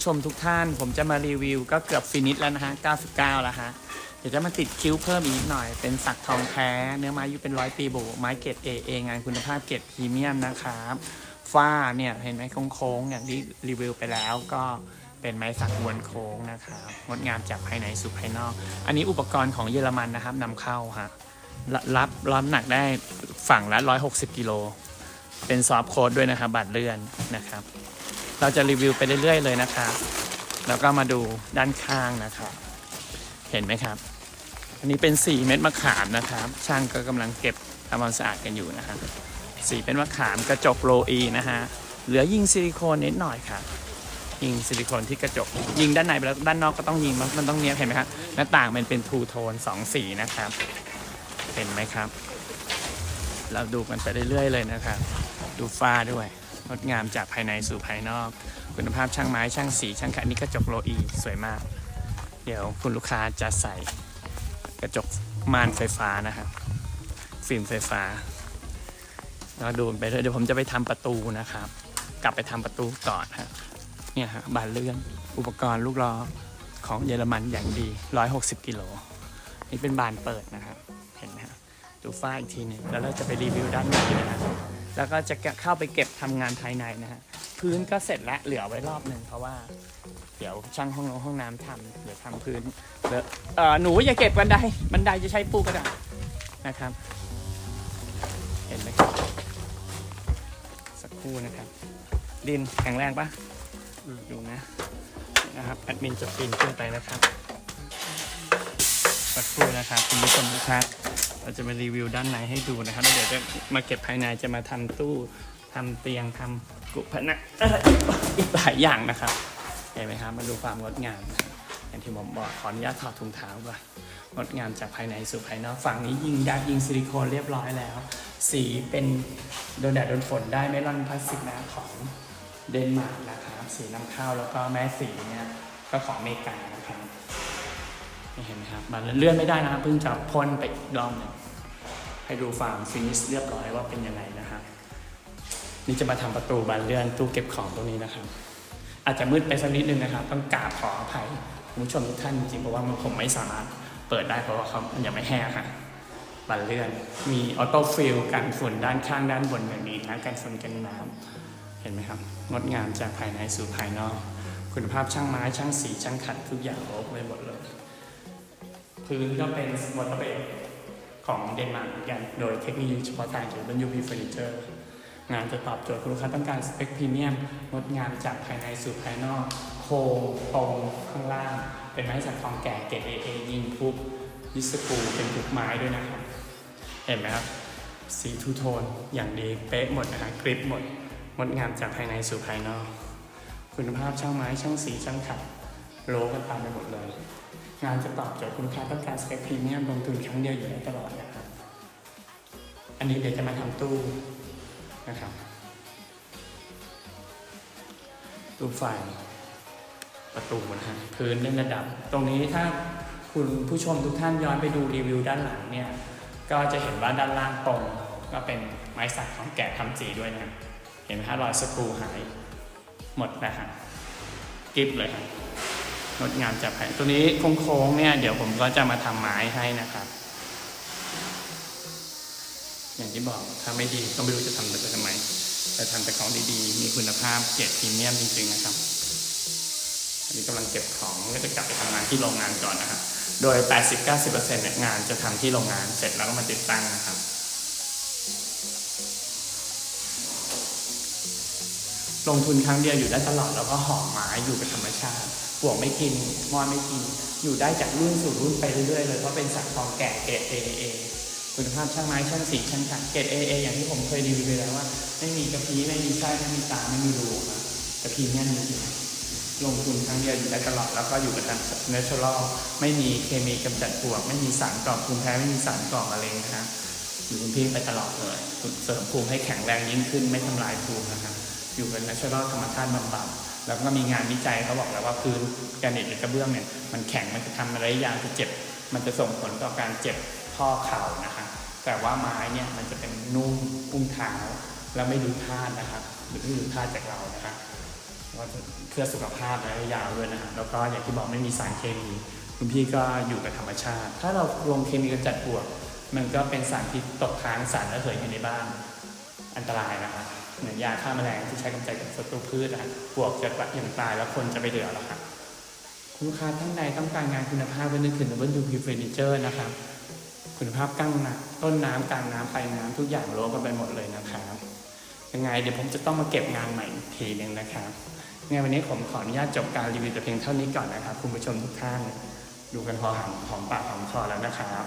ผู้ชมทุกท่าน ผมจะมารีวิวก็เกือบฟินิชแล้วนะฮะ 99 แล้วฮะ เดี๋ยวจะมาติดคิ้วเพิ่มอีกหน่อย เป็นสักทองแท้ เนื้อไม้อยู่เป็นร้อยปีโบไม้เกรดเอเองานคุณภาพเกรดพรีเมียมนะครับฝ้าเนี่ยเห็นไหมโค้งๆอย่างที่รีวิวไปแล้วก็เป็นไม้สักวนโค้งนะครับงดงามจากภายในสู่ภายนอก อันนี้อุปกรณ์ของเยอรมันนะครับนำเข้าฮะรรับรับหนักได้ฝั่งละ 160 กิโล เป็นซอฟโค้ดด้วยนะครับบัตรเลื่อนนะครับ เราจะรีวิวไปเรื่อยๆเลยนะครับแล้วก็มาดูด้านข้างนะครับ เห็นไหมครับ อันนี้เป็นสีเม็ดมะขามนะครับ ช่างก็กำลังเก็บทำความสะอาดกันอยู่นะครับสีเป็นมะขามกระจกโรอีนะฮะ เหลือยิงซิลิโคนนิดหน่อยครับยิงซิลิโคนที่กระจก ยิงด้านในไปแล้วด้านนอกก็ต้องยิงมันต้องเนี้ยเห็นไหมครับหน้าต่างมันเป็นทูโทนสองสีนะครับ เห็นไหมครับ เราดูกันไปเรื่อยๆเลยนะครับ ดูฟ้าด้วย งดงามจากภายในสู่ภายนอก คุณภาพช่างไม้ช่างสีช่างขัดนี่กระจกโรอีสวยมาก เดี๋ยวคุณลูกค้าจะใส่กระจกม่านไฟฟ้านะครับฟิล์มไฟฟ้าแล้วดูไปเรื่อยเดี๋ยวผมจะไปทำประตูนะครับ กลับไปทำประตูก่อนฮะเนี่ยฮะบานเลื่อนอุปกรณ์ลูกล้อของเยอรมันอย่างดี 160 กิโล นี่เป็นบานเปิดนะครับ เห็นไหมฮะดูฝ้าอีกทีหนึ่งแล้วเราจะไปรีวิวด้านในนะฮะ แล้วก็จะเข้าไปเก็บทำงานภายในนะฮะพื้นก็เสร็จแล้วเหลือไว้รอบหนึ่งเพราะว่า เดี๋ยวช่างห้องน้ำห้องน้ำทำเดี๋ยวทำพื้นเอะเออหนูอย่าเก็บบันไดบันไดจะใช้ปูกระดาษนะครับ เห็นไหมครับสักครู่นะครับ ดินแข็งแรงปะดูนะนะครับแอดมินจะปีนขึ้นไปนะครับ สักครู่นะครับคุณผู้ชมนะครับ เราจะมารีวิวด้านในให้ดูนะครับแล้วเดี๋ยวจะมาเก็บภายในจะมาทำตู้ทำเตียงทำกุพนะอีกหลายอย่างนะครับเห็นไหมครับมาดูความงดงามอย่างที่ผมบอกขออนุญาตถอดถุงเท้าก่อนงดงามจากภายในสู่ภายนอกฝั่งนี้ยิงดักยิงซิลิโคนเรียบร้อยแล้ว สีเป็นโดนแดดโดนฝนได้ไม่ร่อนพลาสติกนะของเดนมาร์กนะครับสีน้ำข้าวแล้วก็แม่สีเนี่ยก็ของอเมริกานะครับ เห็นไหมครับ มันเลื่อนไม่ได้นะครับเพิ่งจะพ่นไปอีกรอบหนึ่งให้ดูฝั่งฟินิชเรียบร้อยว่าเป็นยังไงนะครับนี่จะมาทำประตูบานเลื่อนตู้เก็บของตรงนี้นะครับ อาจจะมืดไปสักนิดนึงนะครับ ต้องกราบขออภัยคุณผู้ชมทุกท่านจริงๆเพราะว่ามันผมไม่สามารถเปิดได้เพราะว่าเขามันยังไม่แห้งค่ะบันเลื่อน มีออโต้ฟิลกันฝุ่นด้านข้างด้านบนแบบนี้นะกันฝุ่นกันน้ำเห็นไหมครับงดงามจากภายในสู่ภายนอก คุณภาพช่างไม้ช่างสีช่างขัดทุกอย่างโอ้ไปหมดเลย พื้นก็เป็นวอเตอร์เบดของเดนมาร์กเหมือนกัน โดยเทคโนโลยีเฉพาะทางจาก WP Furniture งานจะตอบโจทย์ลูกค้าต้องการสเปคพรีเมียมงดงามจากภายในสู่ภายนอก โครงตรงข้างล่าง เป็นไม้สักทองแก่เกรดเอเอยิงทุบยิสกูเป็นทุกไม้ด้วยนะครับ เห็นไหมครับ สีทูโทนอย่างดีเป๊ะหมดนะฮะกริปหมดงดงามจากภายในสู่ภายนอก คุณภาพช่างไม้ช่างสีช่างขัดโลกันตามไปหมดเลย งานจะตอบโจทย์คุณค้าต้องการสเปคพรีเมียมลงทุนครั้งเดียวอยู่ได้ตลอดนะครับ อันนี้เดี๋ยวจะมาทำตู้นะครับรูปไฟประตูนะฮะพื้นเล่นระดับ ตรงนี้ถ้าคุณผู้ชมทุกท่านย้อนไปดูรีวิวด้านหลังเนี่ย ก็จะเห็นว่าด้านล่างตรงก็เป็นไม้สักของแกะทำสีด้วยนะเห็นไหมฮะรอยสกรูหายหมดนะฮะกิฟเลยฮะ งดงามจากแผ่ตัวนี้โค้งๆเนี่ยเดี๋ยวผมก็จะมาทำไม้ให้นะครับ อย่างที่บอกถ้าไม่ดีก็ไม่รู้จะทำไปทำไม แต่ทำแต่ของดีๆ มีคุณภาพเกรดพรีเมียมจริงๆนะครับอันนี้กำลังเก็บของก็จะกลับไปทำงานที่โรงงานก่อนนะครับ โดย 80-90%เนี่ยงานจะทำที่โรงงานเสร็จแล้วก็มาติดตั้งนะครับ ลงทุนครั้งเดียวอยู่ได้ตลอดแล้วก็หอมไม้อยู่กับธรรมชาติห่วงไม่กินมอนไม่กิน อยู่ได้จากรุ่นสู่รุ่นไปเรื่อยๆเลยเพราะเป็นสักทองแก่เกรด AAA คุณภาพช่างไม้ช่างสีช่างขัดเกรด AA ออย่างที่ผมเคยรีวิวไปแล้วว่า ไม่มีกระพี้ไม่มีไส้ไม่มีตาไม่มีรูครับกระพี้เนี่ยมีจริงลงทุนครั้งเดียวอยู่ได้ตลอดแล้วก็อยู่กับทางเนเชอรัลไม่มีเคมีกำจัดปลวก ไม่มีสารก่อภูมิแพ้ไม่มีสารก่อมะเร็งนะฮะอยู่คุณพี่ไปตลอดเลยเสริมภูมิให้แข็งแรงยิ่งขึ้นไม่ทำลายภูมินะครับ อยู่กับ natural ธรรมชาติบำบัดแล้วก็มีงานวิจัยเขาบอกแล้วว่าพื้นแกรนิตหรือกระเบื้องเนี่ยมันแข็งมันจะทำอะไรยางจะเจ็บ มันจะส่งผลต่อการเจ็บข้อเข่านะคะแต่ว่าไม้เนี่ยมันจะเป็นนุ่มอุ้งเท้าแล้วไม่ดูท่านะครับหรือไม่ดูท่าจากเรานะครับก็เพื่อสุขภาพระยะยาวด้วยนะฮะแล้วก็อย่างที่บอกไม่มีสารเคมีคุณพี่ก็อยู่กับธรรมชาติ ถ้าเราลงเคมีกำจัดปลวก มันก็เป็นสารพิษตกค้างสารระเหยอยู่ในบ้านอันตรายนะครับ เหมือนยาฆ่าแมลงที่ใช้กำจัดกับศัตรูพืชนะปวกจะอย่างตายแล้วคนจะไปเดือดหรอครับคุณลูกค้าท่านใดต้องการงานคุณภาพก็นึกถึง W P Furniture นะครับ คุณภาพกั้งนะต้นน้ำกลางน้ำปลายน้ำทุกอย่างโลกันไปหมดเลยนะครับยังไงเดี๋ยวผมจะต้องมาเก็บงานใหม่ทีหนึ่งนะครับยังไงวันนี้ผมขออนุญาตจบการรีวิวแต่เพียงเท่านี้ก่อนนะครับ คุณผู้ชมทุกท่าน ดูกันพอหอมหอมปากหอมคอแล้วนะครับ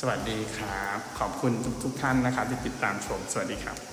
สวัสดีครับ ขอบคุณทุกทุกๆท่านนะครับที่ติดตามชม สวัสดีครับ